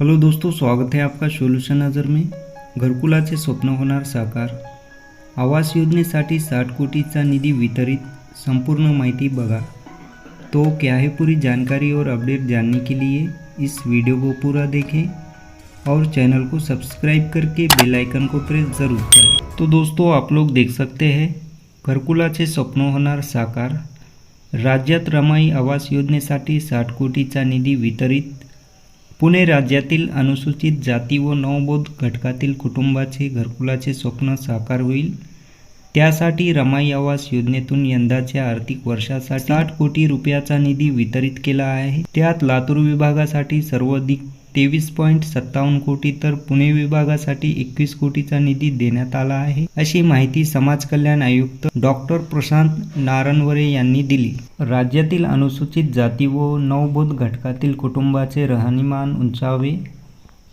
Hello दोस्तों स्वागत है आपका सोल्युशन नजर में। घरकुलाचे स्वप्न होणार साकार। आवास योजनेसाठी साठ कोटीचा निधी वितरित संपूर्ण माहिती बघा। तो क्या है पूरी जानकारी और अपडेट जानने के लिए इस वीडियो को पूरा देखें। और चैनल को सब्सक्राइब करके बेल आइकन को प्रेस ज़रूर करें। तो दोस्तों आप लोग देख सकते हैं घरकुलाचे स्वप्न होणार साकार। राज्यात रमाई आवास योजनेसाठी साठ कोटीचा निधी वितरित पुणे राज्यातील अनुसूचित जाती व नवबोध घटकातील कुटुंबाचे घरकुलाचे स्वप्न साकार होईल. त्यासाठी रमाई आवास योजनेतून यंदाच्या आर्थिक वर्षासाठी साठ कोटी रुपयाचा निधी वितरित केला आहे. त्यात लातूर विभागासाठी सर्वाधिक तेवीस पॉईंट सत्तावन्न कोटी तर पुणे विभागासाठी एकवीस कोटीचा निधी देण्यात आला आहे अशी माहिती समाज कल्याण आयुक्त डॉक्टर प्रशांत नारनवरे यांनी दिली. राज्यातील अनुसूचित जाती व नवबोध घटकातील कुटुंबाचे राहणीमान उंचावे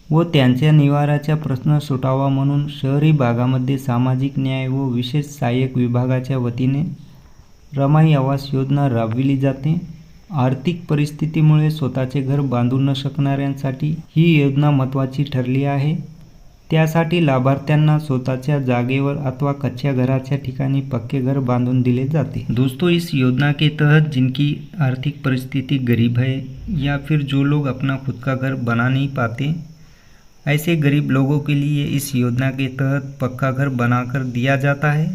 व त्यांच्या निवाराचा प्रश्न सुटावा म्हणून शहरी भागामध्ये सामाजिक न्याय व विशेष सहाय्यक विभागाच्या वतीने रमाई आवास योजना राबविली जाते. आर्थिक परिस्थितीमुळे स्वतःचे घर बांधू न शकणाऱ्यांसाठी ही योजना महत्त्वाची ठरली आहे. त्यासाठी लाभार्थ्यांना स्वतःच्या जागेवर अथवा कच्च्या घराच्या ठिकाणी पक्के घर बांधून दिले जाते. दोस्तों इस योजना के तहत जिनकी आर्थिक परिस्थिति गरीब है या फिर जो लोग अपना खुद का घर बना नहीं पाते ऐसे गरीब लोगों के लिए इस योजना के तहत पक्का घर बनाकर दिया जाता है।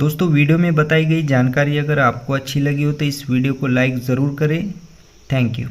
दोस्तों वीडियो में बताई गई जानकारी अगर आपको अच्छी लगी हो तो इस वीडियो को लाइक ज़रूर करें। Thank you